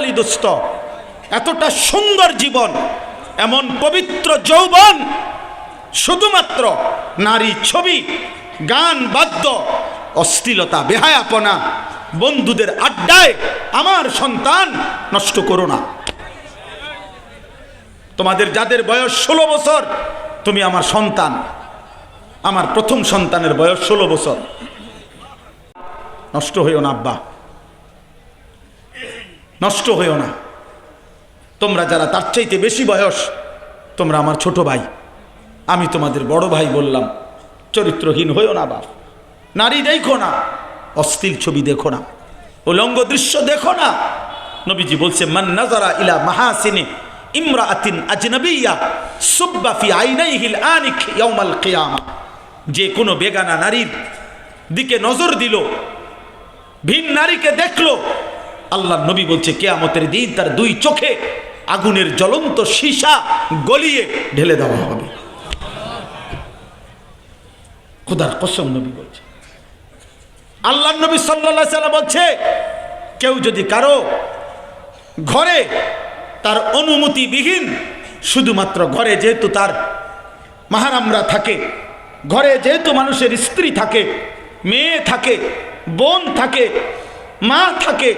বলি দোস্ত এতটা সুন্দর জীবন, এমন পবিত্র যৌবন, শুধুমাত্র নারী ছবি, গান, বাদ্য, অশ্লীলতা, বেহায়াপনা, বন্ধুদের আড্ডায় আমার সন্তান নষ্ট করো না। তোমাদের যাদের বয়স ষোলো বছর, তুমি আমার সন্তান, আমার প্রথম সন্তানের বয়স ষোলো বছর। নষ্ট হইও না, আব্বা। নষ্ট হইও না। তোমরা যারা তার চাইতে বেশি বয়স, তোমরা আমার ছোট ভাই। আমি তোমাদের বড় ভাই বললাম, চরিত্রহীন হইও না বাপ। নারী দেখো না, অস্থির ছবি দেখো না, উলঙ্গ দৃশ্য দেখো না। নবীজি বলছে, মান নাজারা ইলা মাহাসিনে ইমরাআতিন আজনবিয়া সুব্বা ফি আইনাইহিল আনিক ইয়াউমাল কিয়ামা। যে কোনো বেগানা নারীর দিকে নজর দিল, ভিন নারীকে দেখল আল্লাহ নবী বলছে, কেয়ামতের দিন তার দুই চোখে আগুনের জ্বলন্ত সীসা গলিয়ে ঢেলে দেওয়া হবে। খোদার কসম নবী বলছে। আল্লাহ নবী সাল্লা সাল্লাম বলছে, কেউ যদি কারও ঘরে তার অনুমতিবিহীন শুধুমাত্র ঘরে যেহেতু তার মাহারামরা থাকে, ঘরে যেহেতু মানুষের স্ত্রী থাকে, মেয়ে থাকে, বোন থাকে, মা থাকে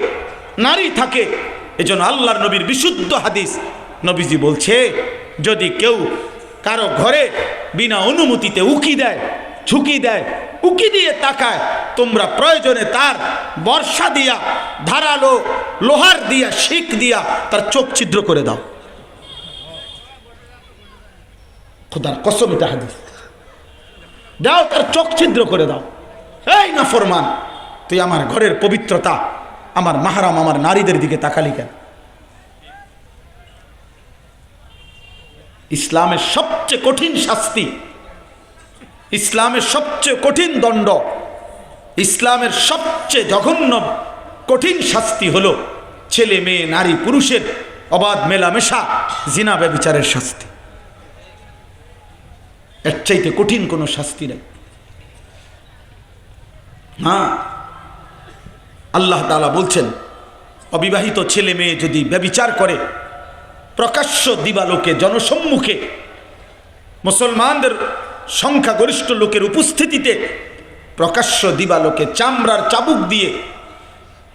নারী থাকে, এজন্য আল্লাহর নবীর বিশুদ্ধ হাদিস নবীজি বলছে, যদি কেউ কারও ঘরে বিনা অনুমতিতে উকি দেয়, ঝুঁকি দেয়, উকি দিয়ে তাকায়, তোমরা প্রয়োজনে তার বর্ষা দিয়া, ধারালো লোহার দিয়া, শিখ দিয়া তার চোখ ছিদ্র করে দাও। খোদার কসম এটা হাদিস। দাও তার চোখ ছিদ্র করে দাও। এই না ফরমান তুই আমার ঘরের পবিত্রতা আমার মাহারাম আমার নারীদের দিকে তাকালি কেন? ইসলামের সবচেয়ে কঠিন শাস্তি, ইসলামের সবচেয়ে কঠিন দণ্ড, ইসলামের সবচেয়ে জঘন্য কঠিন শাস্তি হল ছেলে, মেয়ে, নারী, পুরুষের অবাধ মেলামেশা, জিনা ব্যবিচারের শাস্তি। এর চাইতে কঠিন কোনো শাস্তি নেই। হ্যাঁ আল্লাহ তালা বলছেন, অবিবাহিত ছেলে মেয়ে যদি ব্যবিচার করে, প্রকাশ্য দিবালোকে, জনসম্মুখে মুসলমানদের সংখ্যাগরিষ্ঠ লোকের উপস্থিতিতে প্রকাশ্য দিবালোকে চামড়ার চাবুক দিয়ে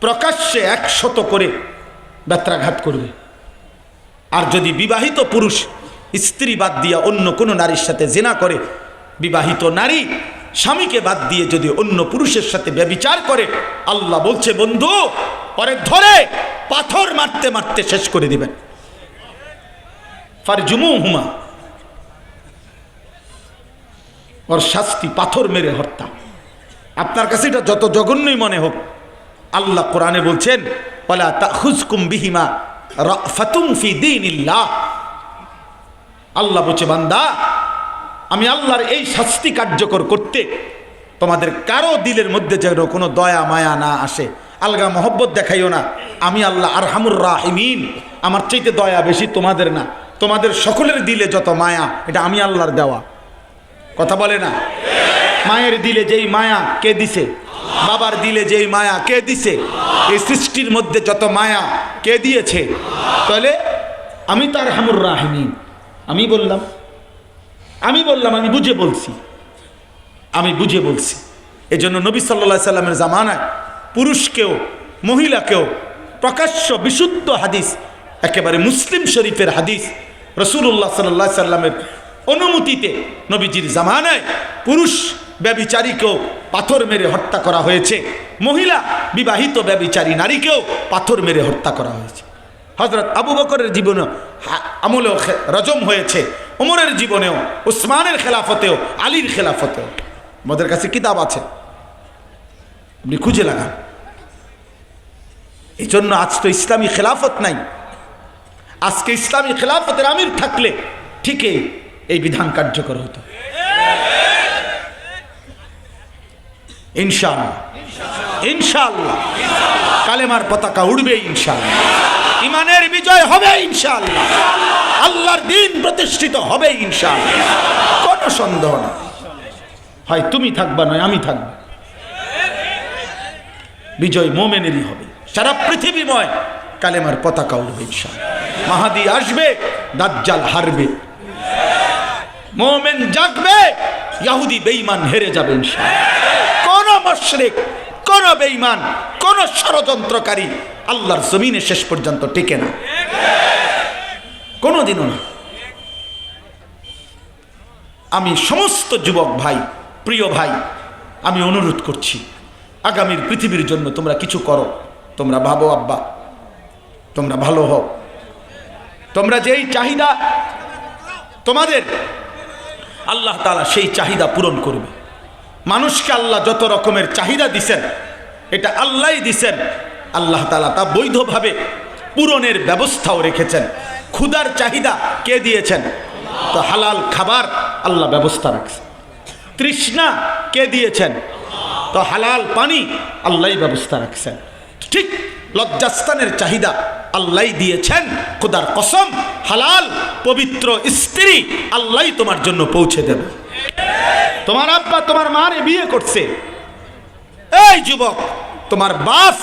প্রকাশ্যে একশত করে ব্যত্রাঘাত করবে। আর যদি বিবাহিত পুরুষ স্ত্রী বাদ দিয়া অন্য কোনো নারীর সাথে জেনা করে, বিবাহিত নারী স্বামীকে বাদ দিয়ে যদি অন্য পুরুষের সাথে ব্যবিচার করে, আল্লাহ বলছে, বন্ধু, পরে ধরে পাথর মারতে মারতে শেষ করে দিবেন। ফার জুমু হুমা ওর শাস্তি পাথর মেরে হত্যা। আপনার কাছে এটা যত জঘন্যই মনে হোক, আল্লাহ কোরআনে বলছেন ওলা তাহুজকুম বিহিমা রাফাতুম ফি দীনিল্লাহ। আল্লাহ বলছে, বান্দা আমি আল্লাহর এই শাস্তি কার্যকর করতে তোমাদের কারও দিলের মধ্যে যেন কোনো দয়া, মায়া না আসে। আলগা মহব্বত দেখাইও না। আমি আল্লাহ আরহামুর রাহিমিন। আমার চাইতে দয়া বেশি তোমাদের না। তোমাদের সকলের দিলে যত মায়া, এটা আমি আল্লাহর দেওয়া। কথা বলে না? মায়ের দিলে যেই মায়া, কে দিছে? বাবার দিলে যেই মায়া, কে দিছে? এই সৃষ্টির মধ্যে যত মায়া, কে দিয়েছে? তাহলে আমি তার হামুর রাহিমিন। আমি বললাম আমি বললাম, আমি বুঝে বলছি। আমি বুঝে বলছি। এই জন্য নবী সাল্লা সাল্লামের জামানায় পুরুষকেও, মহিলাকেও প্রকাশ্য বিশুদ্ধ হাদিস, একেবারে মুসলিম শরীফের হাদিস রসুল্লাহ সাল্লাহ সাল্লামের অনুমতিতে নবীজির জামানায় পুরুষ ব্যবিচারীকেও পাথর মেরে হত্যা করা হয়েছে। মহিলা বিবাহিত ব্যবিচারী নারীকেও পাথর মেরে হত্যা করা হয়েছে। হজরত আবু বকরের জীবনে আমলেও রজম হয়েছে। ওমরের জীবনেও, উসমানের খেলাফতেও, আলীর খেলাফতেও। আমাদের কাছে কিতাব আছে। আপনি খুঁজে লাগান। এই জন্য আজ তো ইসলামী খেলাফত নাই। আজকে ইসলামী খেলাফতের আমির থাকলে ঠিকই এই বিধান কার্যকর হতো। ইনশাআল্লাহ। ইনশাআল্লাহ। কালেমার পতাকা উড়বে ইনশাআল্লাহ। ইমানের বিজয় হবে ইনশাআল্লাহ। আল্লাহর দিন প্রতিষ্ঠিত হবে ইনশাআল্লাহ। কোনো সন্দেহ না হয় তুমি থাকবা, নয় আমি থাকব। বিজয় মোমেনেরই হবে। সারা পৃথিবীময় কালেমার পতাকা উঠবে ইনশাআল্লাহ। মাহাদি আসবে, দাজ্জাল হারবে। মোমেন জাগবে, ইয়াহুদি বেঈমান হেরে যাবে ইনশাআল্লাহ। কোন মশরিক কোন বেঈমান, কোন ষড়যন্ত্রকারী আল্লাহর জমিনে শেষ পর্যন্ত টিকে না। কোনোদিনও না। আমি সমস্ত যুবক ভাই, প্রিয় ভাই, আমি অনুরোধ করছি, আগামীর পৃথিবীর জন্য তোমরা কিছু করো। তোমরা ভাবো, আব্বা, তোমরা ভালো হও। তোমরা যেই চাহিদা তোমাদের, আল্লাহ তালা সেই চাহিদা পূরণ করবে। মানুষকে আল্লাহ যত রকমের চাহিদা দিছেন এটা আল্লাহই দিছেন। আল্লাহ তালা তা বৈধভাবে পূরণের ব্যবস্থাও রেখেছেন। ক্ষুধার চাহিদা কে দিয়েছেন? তো হালাল খাবার আল্লাহ ব্যবস্থা রাখছে তৃষ্ণা কে দিয়েছেন? তো হালাল পানি আল্লাহই ব্যবস্থা রাখছেন। ঠিক লজ্জাস্থানের চাহিদা আল্লাহ দিয়েছেন। খোদার কসম, হালাল পবিত্র স্ত্রী আল্লাহ তোমার জন্য পৌঁছে দেবে। তোমার আব্বা, তোমার মারে বিয়ে করছে। এই যুবক, তোমার বাপ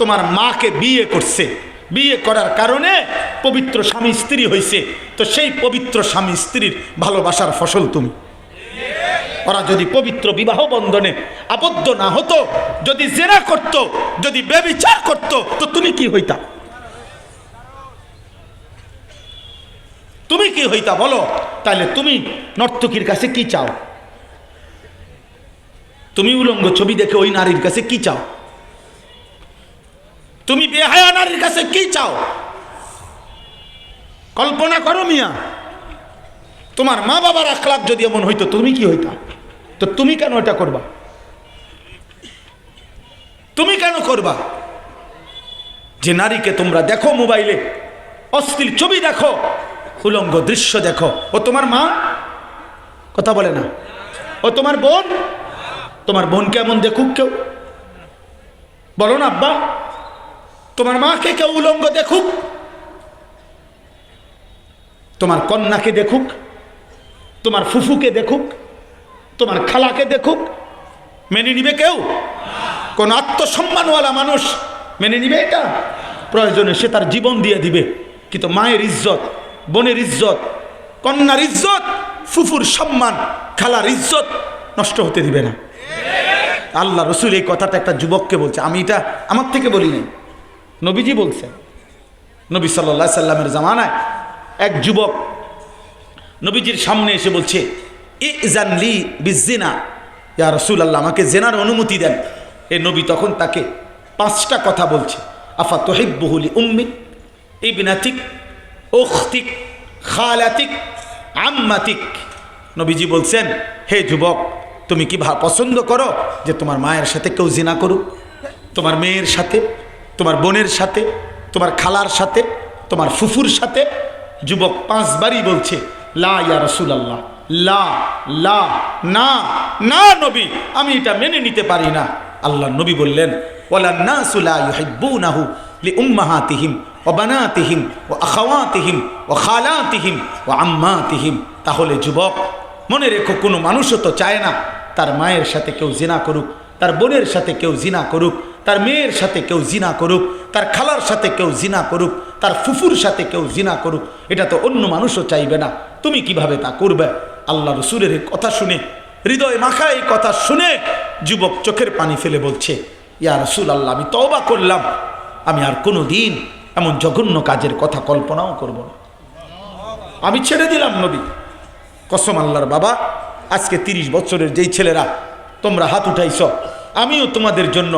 তোমার মাকে বিয়ে করছে। বিয়ে করার কারণে পবিত্র স্বামী স্ত্রী হয়েছে তো সেই পবিত্র স্বামী স্ত্রীর ভালোবাসার ফসল তুমি। ওরা যদি পবিত্র বিবাহ বন্ধনে আবদ্ধ না হতো, যদি জেরা করত, যদি বেবিচার করত, তো তুমি কি হইতা? তুমি কি হইতা বলো? তাহলে তুমি নর্তকীর কাছে কি চাও? তুমি উলঙ্গ ছবি দেখে ওই নারীর কাছে কি চাও? তুমি বেহায়া নারীর কাছে কি চাও? কল্পনা করো মিয়া, তোমার মা বাবার আখলাপ যদি এমন হইতো, তুমি কি হইতা? তো তুমি কেন এটা করবা? তুমি কেন করবা? যে নারীকে তোমরা দেখো মোবাইলে, অশ্লীল ছবি দেখো, উলঙ্গ দৃশ্য দেখো। ও তোমার মা? কথা বলে না। ও তোমার বোন? তোমার বোন কেমন দেখুক কেউ? বলো না, আব্বা। তোমার মাকে কেউ উলঙ্গ দেখুক? তোমার কন্যাকে দেখুক? তোমার ফুফুকে দেখুক? তোমার খালাকে দেখুক? মেনে নিবে কেউ? কোন আত্মসম্মানওয়ালা মানুষ মেনে নিবে এটা? প্রয়োজনে সে তার জীবন দিয়ে দিবে। কিন্তু মায়ের ইজ্জত, বোনের ইজ্জত, কন্যার ইজ্জত, ফুফুর সম্মান, খালার ইজ্জত নষ্ট হতে দিবে না। আল্লাহ রসুল এই কথাটা একটা যুবককে বলছে। আমি এটা আমার থেকে বলি নাই। নবীজি বলছেন নবী সাল্লা সাল্লামের জামানায় এক যুবক নবীজির সামনে এসে বলছে ই জানলি বিজিনা ইয়া রসুল আল্লাহ আমাকে জেনার অনুমতি দেন। এ নবী তখন তাকে পাঁচটা কথা বলছে। আফা তোহিব্বহুলি উম্মিক? ইবনাতিক? ওখতিক খালাতিক? আম্মাতিক? নবীজি বলছেন, হে যুবক তুমি কি পছন্দ করো যে তোমার মায়ের সাথে কেউ জিনা করুক? তোমার মেয়ের সাথে, তোমার বোনের সাথে, তোমার খালার সাথে, তোমার ফুফুর সাথে? যুবক পাঁচবারই বলছে, লা ইয়া রসুল আল্লাহ লা লা, না না নবী, আমি এটা মেনে নিতে পারি না। আল্লাহ নবী বললেন, ওয়ালা নাসু লা ইউহিব্বুনাহু লিউম্মাহাতিহিম ওয়া বানাতিহিম ওয়া আখাওয়াতিহিম ওয়া খালাতিহিম ওয়া আম্মাতিহিম। তাহলে যুবক মনে রেখো, কোনো মানুষও তো চায় না তার মায়ের সাথে কেউ জিনা করুক, তার বোনের সাথে কেউ জিনা করুক, তার মেয়ের সাথে কেউ জিনা করুক, তার খালার সাথে কেউ জিনা করুক, তার ফুফুর সাথে কেউ জিনা করুক, এটা তো অন্য মানুষও চাইবে না। তুমি কীভাবে তা করবে? আল্লাহ রসুলের এই কথা শুনে, হৃদয় মাখা এই কথা শুনে যুবক চোখের পানি ফেলে বলছে, ইয়া রসুল আল্লাহ, আমি তওবা করলাম, আমি আর কোনো দিন এমন জঘন্য কাজের কথা কল্পনাও করব না। আমি ছেড়ে দিলাম নবী। কসম আল্লাহর বাবা, আজকে তিরিশ বছরের যেই ছেলেরা তোমরা হাত উঠাইছ, আমিও তোমাদের জন্য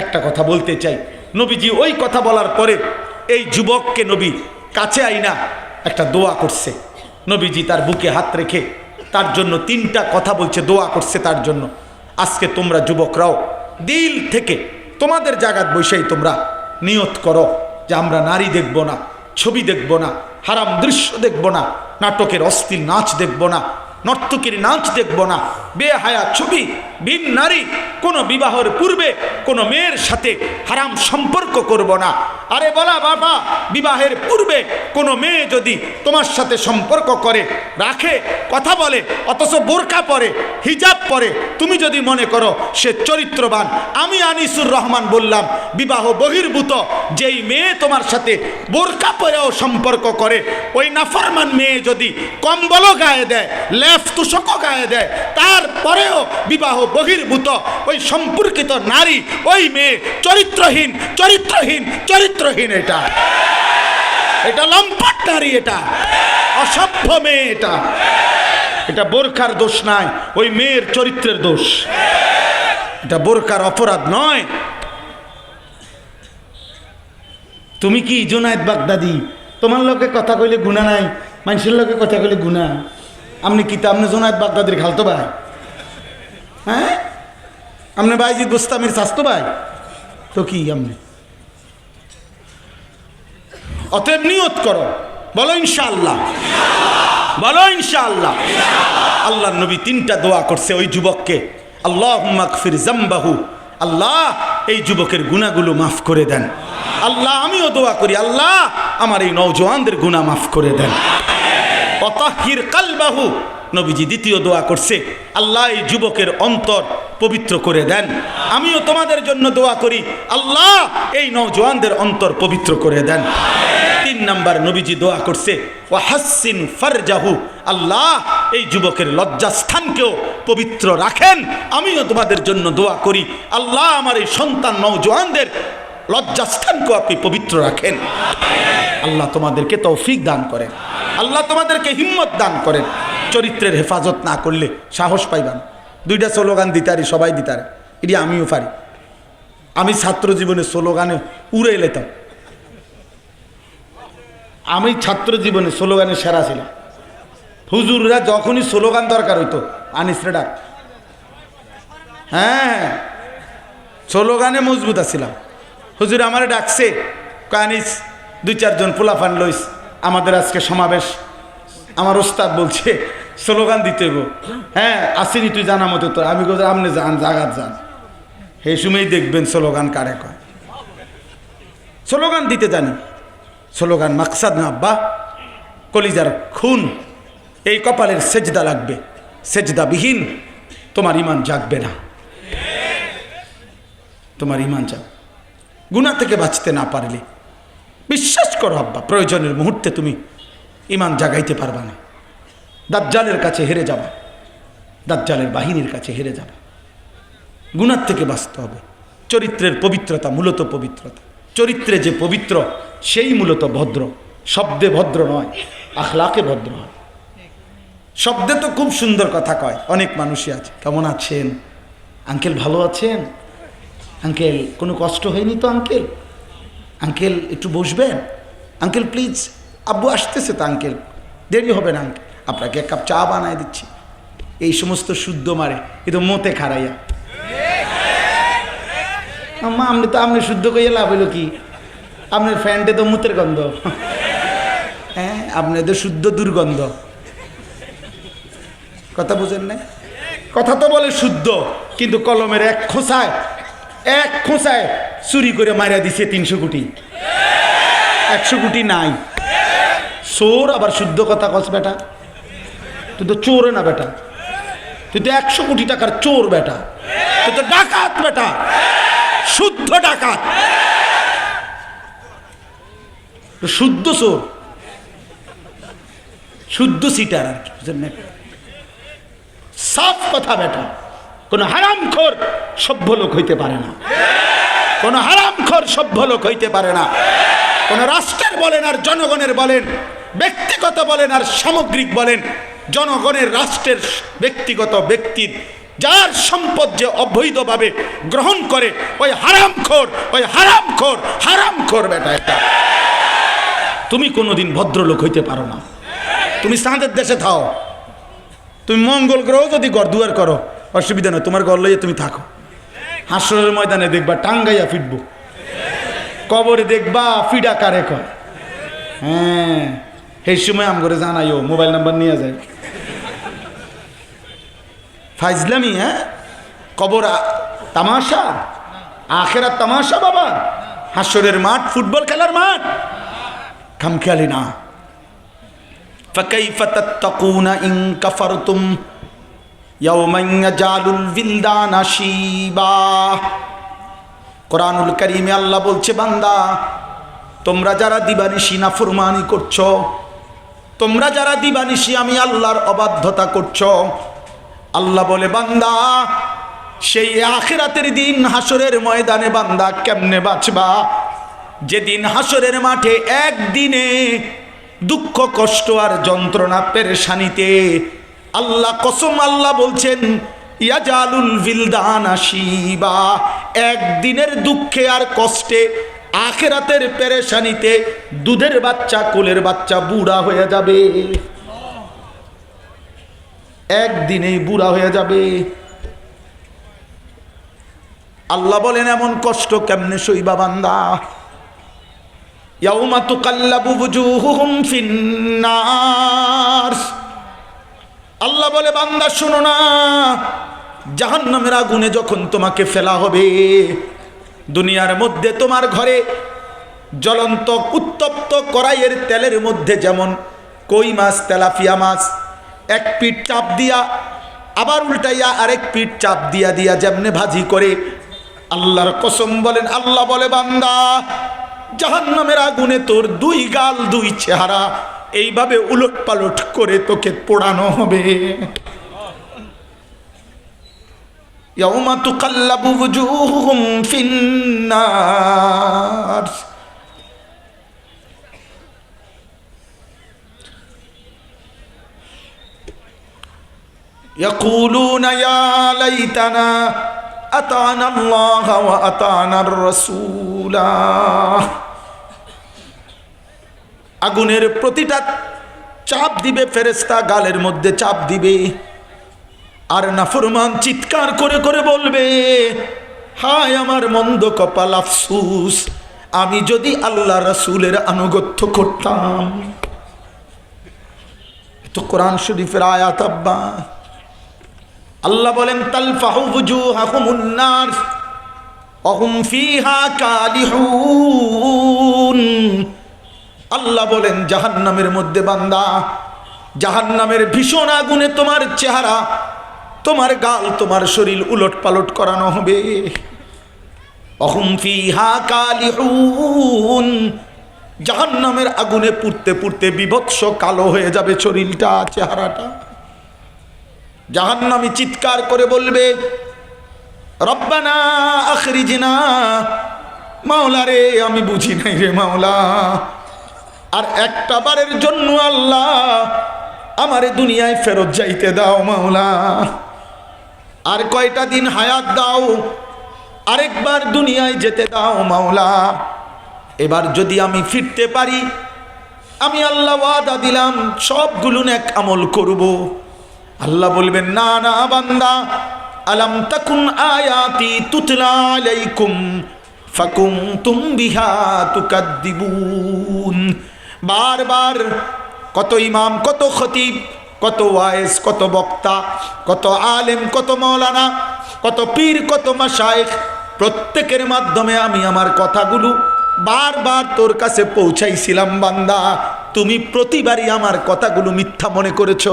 একটা কথা বলতে চাই। নবীজি ওই কথা বলার পরে এই যুবককে নবী কাছে আইনা একটা দোয়া করছে। নবীজি তার বুকে হাত রেখে তার জন্য তিনটা কথা বলছে, দোয়া করছে তার জন্য। আজকে তোমরা যুবকরাও দিল থেকে তোমাদের জায়গাত বসেই তোমরা নিয়ত করো যে আমরা নারী দেখব না, ছবি দেখব না হারাম দৃশ্য দেখব না, নাটকের অস্থির নাচ দেখব না, নর্তকীর নাচ দেখব না, বেহায়া ছবি ভিন নারী, কোনো বিবাহের পূর্বে কোনো মেয়ের সাথে হারাম সম্পর্ক করব না। আরে বলা বাবা, বিবাহের পূর্বে কোনো মেয়ে যদি তোমার সাথে সম্পর্ক করে, রাখে, কথা বলে, অথচ বোরকা পরে, হিজাব পরে, তুমি যদি মনে করো সে চরিত্রবান, আমি আনিসুর রহমান বললাম, বিবাহ বহির্ভূত, যেই মেয়ে তোমার সাথে বোরকা পরেও সম্পর্ক করে, ওই নাফরমান মেয়ে যদি কম্বলও গায়ে দেয় লেফ তুষকও গায়ে দেয়, তারপরেও বিবাহ বহির্ভূত, ওই সম্পর্কিত নারী, ওই মেয়ে, চরিত্রহীন চরিত্রহীন চরিত্রহীন এটা। এটা লম্পট নারী এটা, অসভ্য মেয়ে এটা। এটা বোরখার দোষ নাই, ওই মেয়ের চরিত্রের দোষ। এটা বোরকার অপরাধ নয়। তুমি কি জোনায়েদ বাগদাদি? তোমার লোকে কথা কইলে গুণা নাই, মানুষের লোকে কথা কইলে গুণা। আপনি কি তা আপনি জোনায়েদ বাগদাদির খালতো ভাই? হ্যাঁ? আপনি বাইজিৎ বুস্তামির স্বাস্থ্য ভাই? তো কি আপনি অতএব নিয়ত করো। বলো ইনশাআল্লাহ। বলো ইনশাআল্লাহ। আল্লাহ নবী তিনটা দোয়া করছে ওই যুবককে। আল্লাহ মাকফির জাম্বাহু আল্লাহ, এই যুবকের গুণাগুলো মাফ করে দেন। আল্লাহ, আমিও দোয়া করি। আল্লাহ, আমার এই নৌজওয়ানদের গুণা মাফ করে দেন। অতাহির কালবাহু। নবীজি দ্বিতীয় দোয়া করছে, আল্লাহ এই যুবকের অন্তর পবিত্র করে দেন। আমিও তোমাদের জন্য দোয়া করি, আল্লাহ এই নৌজওয়ানদের অন্তর পবিত্র করে দেন। তিন নাম্বার নবীজি দোয়া করছে ও হাসিন ফারজাহু, আল্লাহ এই যুবকের লজ্জাস্থানকেও পবিত্র রাখেন। আমিও তোমাদের জন্য দোয়া করি, আল্লাহ আমার এই সন্তান নৌজওয়ানদের লজ্জাস্থানকেও আপনি পবিত্র রাখেন। আল্লাহ তোমাদেরকে তৌফিক দান করেন। আল্লাহ তোমাদেরকে হিম্মত দান করেন। চরিত্রের হেফাজত না করলে সাহস পাইবান। দুইটা স্লোগান দিতারি, সবাই দিতারে। এটি আমিও পারি। আমি ছাত্র জীবনে স্লোগানে উড়ে এলেতাম আমি ছাত্র জীবনে স্লোগানে সেরা ছিলাম। হুজুররা যখনই স্লোগান দরকার হইতো, আনিস ডাক। হ্যাঁ। স্লোগানে মজবুত আছিলাম। হুজুর আমারে ডাকছে কানিস দুই চারজন পোলাফান লইস, আমাদের আজকে সমাবেশ। আমার ওস্তাদ বলছে, স্লোগান দিতে গো হ্যাঁ আসেনি, তুই জানা মতো তো আমি কোথাও আপনি যান, জাগাত যান। সেই সময়ই দেখবেন স্লোগান কারে কয়। স্লোগান দিতে জানি। স্লোগান মাকসাদ না, আব্বা, কলিজার খুন, এই কপালের সেজদা লাগবে, সেজদাবিহীন, তোমার ইমান জাগবে না। তোমার ইমান যাক গুণা থেকে বাঁচতে না পারলে। বিশ্বাস করো আব্বা, প্রয়োজনের মুহূর্তে তুমি ইমান জাগাইতে পারবা না। দাজ্জালের কাছে হেরে যাবা, দাজ্জালের বাহিনীর কাছে হেরে যাবা। গুণার থেকে বাঁচতে হবে। চরিত্রের পবিত্রতা মূলত পবিত্রতা। চরিত্রে যে পবিত্র, সেই মূলত ভদ্র। শব্দে ভদ্র নয়, আখলাকে ভদ্র হয়। শব্দে তো খুব সুন্দর কথা কয়, অনেক মানুষই আছে। কেমন আছেন? আঙ্কেল ভালো আছেন? আঙ্কেল, কোনো কষ্ট হয়নি তো, আঙ্কেল? আঙ্কেল, একটু বসবেন? আঙ্কেল প্লিজ আব্বু আসতেছে তো, আঙ্কেল। দেরি হবে না, আঙ্কেল। আপনাকে এক কাপ চা বানায় দিচ্ছি। এই সমস্ত শুদ্ধ মারে, এ তো মতে খারাইয়া। আম্মা, আপনি তো আপনি শুদ্ধ কইয়া লাভ হইল কি? আপনার ফ্যানটে তো মুতের গন্ধ। হ্যাঁ আপনাদের শুদ্ধ দুর্গন্ধ। কথা বুঝেন না কথা তো বলে শুদ্ধ, কিন্তু কলমের এক খোঁচায় এক খোঁচায় চুরি করে মারা দিছে তিনশো কোটি। একশো কোটি নাই। চোর আবার শুদ্ধ কথা কস বেটা। তুই তো চোর না বেটা। তুই তো একশো কোটি টাকার চোর বেটা। তুই তো ডাকাত বেটা। শুদ্ধ ডাকাত। শুদ্ধ চোর। শুদ্ধ সিটার আর কি সাফ কথা বেটা। কোনো হারামখোর সভ্য লোক হইতে পারে না। কোনো হারামখোর সভ্য লোক হইতে পারে না। কোনো রাষ্ট্রের বলেন আর জনগণের বলেন, ব্যক্তিগত বলেন আর সামগ্রিক বলেন, জনগণের রাষ্ট্রের ব্যক্তিগত ব্যক্তির যার সম্পদ যে অবৈধভাবে গ্রহণ করে, ওই হারামখোর ওই হারামখোর হারামখোর বেটা এটা তুমি কোনোদিন ভদ্রলোক হইতে পারো না। তুমি সাঁদের দেশে থাও। তুমি মঙ্গল গ্রহ যদি ঘর দুয়ার করো অসুবিধা নয়, তোমার গল্প তুমি থাকো। হাসরের ময়দানে দেখবা টাঙ্গাইয়া ফিটবো কবরে দেখবা ফিডা কারে কর হ্যাঁ সেই সময় আম জানাইও, মোবাইল নাম্বার নিয়ে যায় ফাইজলামি হ্যাঁ? কবর তামাশা? আখেরা তামাশা, বাবা? হাসরের মাঠ, ফুটবল খেলার মাঠ? খামখেয়ালি না। ফাকাইফা তাত্তাকুনা ইন কাফারতুম? কোরআনুল করিমে আল্লাহ বলছে, বান্দা, তোমরা যারা দিবানিশি না ফুরমানি করছ, তোমরা যারা দিবানিশি আমি আল্লাহর অবাধ্যতা করছ, আল্লাহ বলে, বান্দা, সেই আখিরাতের দিন হাসরের ময়দানে বান্দা কেমনে বাঁচবা? যেদিন হাসরের মাঠে একদিনে দুঃখ, কষ্ট আর যন্ত্রণা পেরেশানিতে আল্লাহ কসম আল্লাহ বলছেন একদিনের দুঃখে আর কষ্টে আখেরাতের পেরেশানিতে দুধের বাচ্চা, কোলের বাচ্চা বুড়া হয়ে যাবে। একদিনেই বুড়া হয়ে যাবে। আল্লাহ বলেন, এমন কষ্ট কেমনে সইবা বান্দা? ইয়াউমা তুকাল্লাবু বুজুহুহুম ফিন্নার। আল্লাহ বলে, বান্দা, শোনো না। জাহান্নামের আগুনে যখন তোমাকে ফেলা হবে, দুনিয়ার মধ্যে তোমার ঘরে জ্বলন্ত, উত্তপ্ত কড়াইয়ের তেলের মধ্যে যেমন কই মাছ, তেলাপিয়া মাছ, এক পিঠ চাপ দিয়া, আবার উল্টাইয়া আরেক পিঠ চাপ দিয়া দিয়া যেমনে ভাজি করে, আল্লাহর কসম বলেন, আল্লাহ বলে, বান্দা, জাহান্নামের আগুনে তোর দুই গাল, দুই চেহারা এইভাবে উলট পালট করে তোকে পোড়ানো হবে يوم تقلب وجوههم في النار يقولون يا ليتنا أطعنا الله وأطعنا الرسول আগুনের প্রতিটা চাপ দিবে ফেরেস্তা গালের মধ্যে চাপ দিবে। আর নাফরমান চিৎকার করে করে বলবে, হায় আমার মন্দ কপাল আফসুস, আমি যদি আল্লাহ রাসূলের আনুগত্য করতাম। তো কোরআন শরীফের আয়াত, আব্বা। আল্লাহ বলেন, তালফাহু বুজুহাকুমুন নার অহুম ফিহা কালিহুন। আল্লাহ বলেন, জাহান্নামের মধ্যে বান্দা, জাহান্নামের ভীষণ আগুনে তোমার চেহারা, তোমার গাল, তোমার শরীর উলট পালট করানো হবে। ফিহা কালিহুন। জাহান্নামের আগুনে পুড়তে পুড়তে বিভৎস কালো হয়ে যাবে শরীরটা, চেহারাটা। জাহান্নামি চিৎকার করে বলবে, রব্বানা আখরিজিনা। মাওলা রে আমি বুঝি নাই রে মাওলা। আর একটা বারের জন্য আল্লাহ আমারে দুনিয়ায় ফেরত যাইতে দাও মাওলা। আর কয়টা দিন হায়াত দাও, আরেকবার দুনিয়ায় যেতে দাও মাওলা। এবার যদি আমি ফিরতে পারি, আমি আল্লাহ ওয়াদা দিলাম, সবগুলো এক আমল করব। আল্লাহ বলবেন, না না, বান্দা, আলাম তাকুন আয়াতি তুতলা আলাইকুম ফাকুনতুম বিহা তুকাদ্দিবুন। বারবার কত ইমাম, কত খতিব, কত ওয়াইস, কত বক্তা, কত আলেম, কত মৌলানা, কত পীর, কত মাসায়েখ প্রত্যেকের মাধ্যমে আমি আমার কথাগুলো বারবার তোর কাছে পৌঁছাইছিলাম, বান্দা। তুমি প্রতিবারই আমার কথাগুলো মিথ্যা মনে করেছ।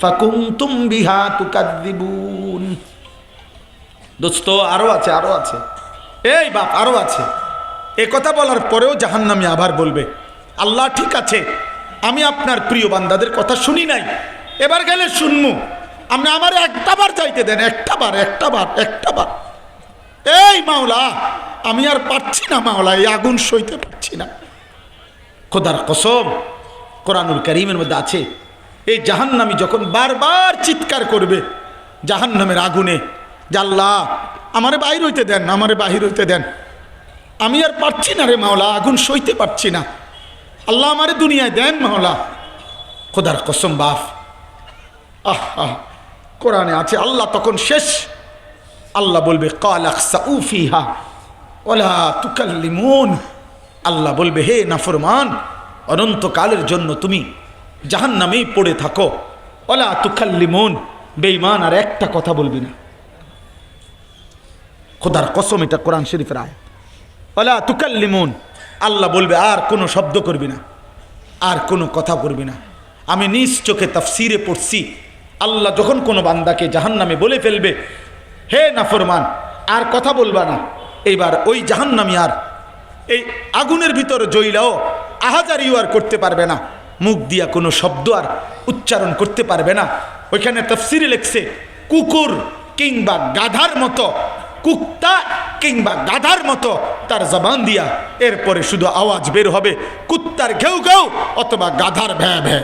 ফাকুমতুম বিহা তুকাদ্দিবুন দোস্ত, আরও আছে আরও আছে। এই বাপ, আরও আছে। এ কথা বলার পরেও জাহান্নামি আবার বলবে, আল্লাহ ঠিক আছে, আমি আপনার প্রিয় বান্দাদের কথা শুনি নাই। এবার গেলে শুনমু, আপনি আমার একটা বার চাইতে দেন, একটা বার একটা বার একটা বার। এই মাওলা, আমি আর পারছি না মাওলা, এই আগুন সইতে পারছি না। খোদার কসম, কোরআনুল করিমের মধ্যে আছে, এই জাহান্নামি যখন বারবার চিৎকার করবে, জাহান্নামের আগুনে জাল্লা আমারে বাইর হইতে দেন, আমারে বাহির হইতে দেন আমি আর পারছি না রে মাওলা, আগুন সইতে পারছি না। আল্লাহ আমারে দুনিয়ায় দেন মাওলা। খোদার কসম বাফ আহ কোরআনে আছে, আল্লাহ তখন শেষ। আল্লাহ বলবে ওলা তুকাল্লিমুন। আল্লাহ বলবে, হে নাফরমান, অনন্তকালের জন্য তুমি জাহান নামেই পড়ে থাকো। ওলা তুখাল্লিমুন বেঈমান আর একটা কথা বলবি না। খোদার কসম, এটা কোরআন শরীফের আয় ওলা তুকাল্লিমুন। আল্লাহ বলবে, আর কোনো শব্দ করবি না, আর কোনো কথা করবি না। আমি নিজ চোখে তাফসিরে পড়ছি। আল্লাহ যখন কোনো বান্দাকে জাহান্নামে বলে ফেলবে, হে নাফরমান, আর কথা বলবা না। এইবার ওই জাহান্নামি আর। এই আগুনের ভিতর জইলাও আহাজারিও আর করতে পারবে না। মুখ দিয়া কোনো শব্দ আর উচ্চারণ করতে পারবে না। ওইখানে তফসিরে লেখছে, কুকুর কিংবা গাধার মতো কুত্তা কিংবা গাধার মতো তার জবান দিয়া। এরপরে শুধু আওয়াজ বের হবে, কুত্তার ঘেউ ঘেউ অথবা গাধার ভ্যা ভ্যা।